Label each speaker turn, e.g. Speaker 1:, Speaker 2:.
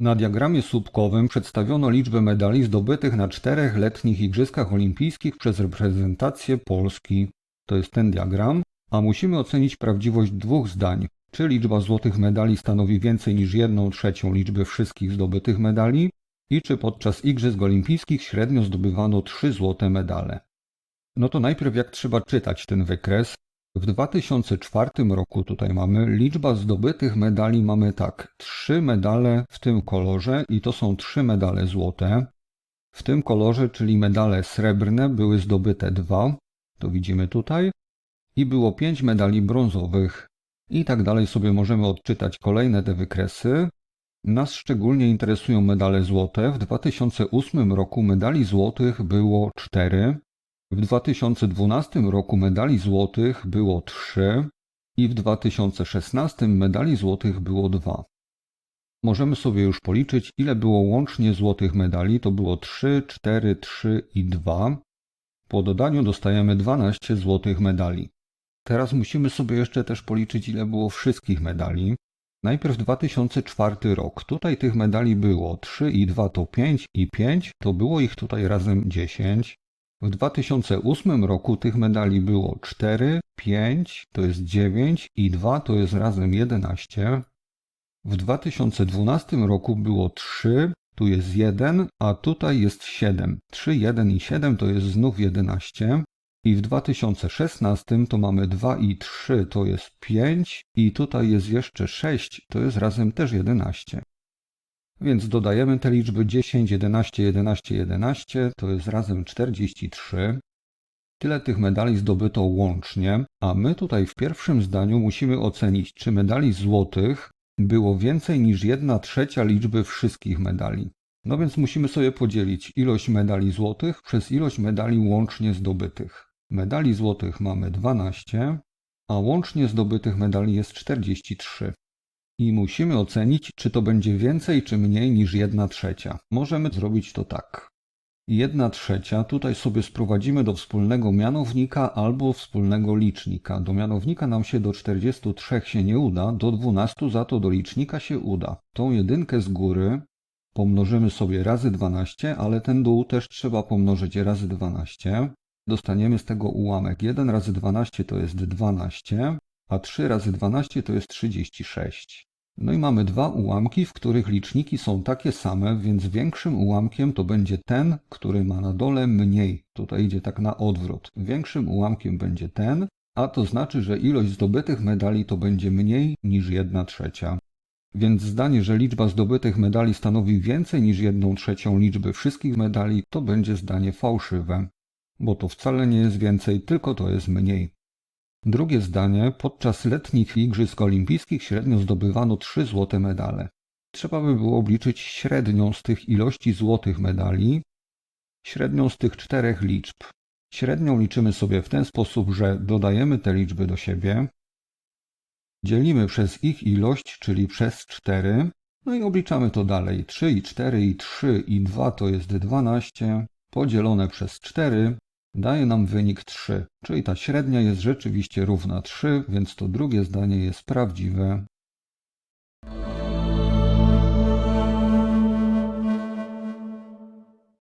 Speaker 1: Na diagramie słupkowym przedstawiono liczbę medali zdobytych na czterech letnich Igrzyskach Olimpijskich przez reprezentację Polski. To jest ten diagram, a musimy ocenić prawdziwość dwóch zdań. Czy liczba złotych medali stanowi więcej niż jedną trzecią liczby wszystkich zdobytych medali i czy podczas Igrzysk Olimpijskich średnio zdobywano trzy złote medale. No to najpierw jak trzeba czytać ten wykres. W 2004 roku tutaj mamy liczba zdobytych medali mamy tak, trzy medale w tym kolorze i to są trzy medale złote. W tym kolorze, czyli medale srebrne, były zdobyte dwa, to widzimy tutaj, i było pięć medali brązowych. I tak dalej sobie możemy odczytać kolejne te wykresy. Nas szczególnie interesują medale złote. W 2008 roku medali złotych było 4, w 2012 roku medali złotych było 3 i w 2016 medali złotych było 2. Możemy sobie już policzyć, ile było łącznie złotych medali. To było 3, 4, 3 i 2. Po dodaniu dostajemy 12 złotych medali. Teraz musimy sobie jeszcze też policzyć, ile było wszystkich medali. Najpierw 2004 rok. Tutaj tych medali było 3 i 2 to 5 i 5, to było ich tutaj razem 10. W 2008 roku tych medali było 4, 5 to jest 9 i 2 to jest razem 11. W 2012 roku było 3, tu jest 1, a tutaj jest 7. 3, 1 i 7 to jest znów 11. I w 2016 to mamy 2 i 3 to jest 5 i tutaj jest jeszcze 6 to jest razem też 11. Więc dodajemy te liczby 10, 11, 11, 11 to jest razem 43. Tyle tych medali zdobyto łącznie, a my tutaj w pierwszym zdaniu musimy ocenić, czy medali złotych było więcej niż 1 trzecia liczby wszystkich medali. No więc musimy sobie podzielić ilość medali złotych przez ilość medali łącznie zdobytych. Medali złotych mamy 12, a łącznie zdobytych medali jest 43. I musimy ocenić, czy to będzie więcej czy mniej niż 1 trzecia. Możemy zrobić to tak. 1 trzecia tutaj sobie sprowadzimy do wspólnego mianownika albo wspólnego licznika. Do mianownika nam się do 43 się nie uda, do 12 za to do licznika się uda. Tą jedynkę z góry pomnożymy sobie razy 12, ale ten dół też trzeba pomnożyć razy 12 dostaniemy z tego ułamek. 1 razy 12 to jest 12, a 3 razy 12 to jest 36. No i mamy dwa ułamki, w których liczniki są takie same, więc większym ułamkiem to będzie ten, który ma na dole mniej. Tutaj idzie tak na odwrót. Większym ułamkiem będzie ten, a to znaczy, że ilość zdobytych medali to będzie mniej niż 1 trzecia. Więc zdanie, że liczba zdobytych medali stanowi więcej niż 1 trzecią liczby wszystkich medali, to będzie zdanie fałszywe bo to wcale nie jest więcej, tylko to jest mniej. Drugie zdanie. Podczas letnich Igrzysk Olimpijskich średnio zdobywano trzy złote medale. Trzeba by było obliczyć średnią z tych ilości złotych medali, średnią z tych czterech liczb. Średnią liczymy sobie w ten sposób, że dodajemy te liczby do siebie, dzielimy przez ich ilość, czyli przez 4, no i obliczamy to dalej. 3 i 4 i 3 i 2 to jest 12, podzielone przez 4 daje nam wynik 3, czyli ta średnia jest rzeczywiście równa 3, więc to drugie zdanie jest prawdziwe.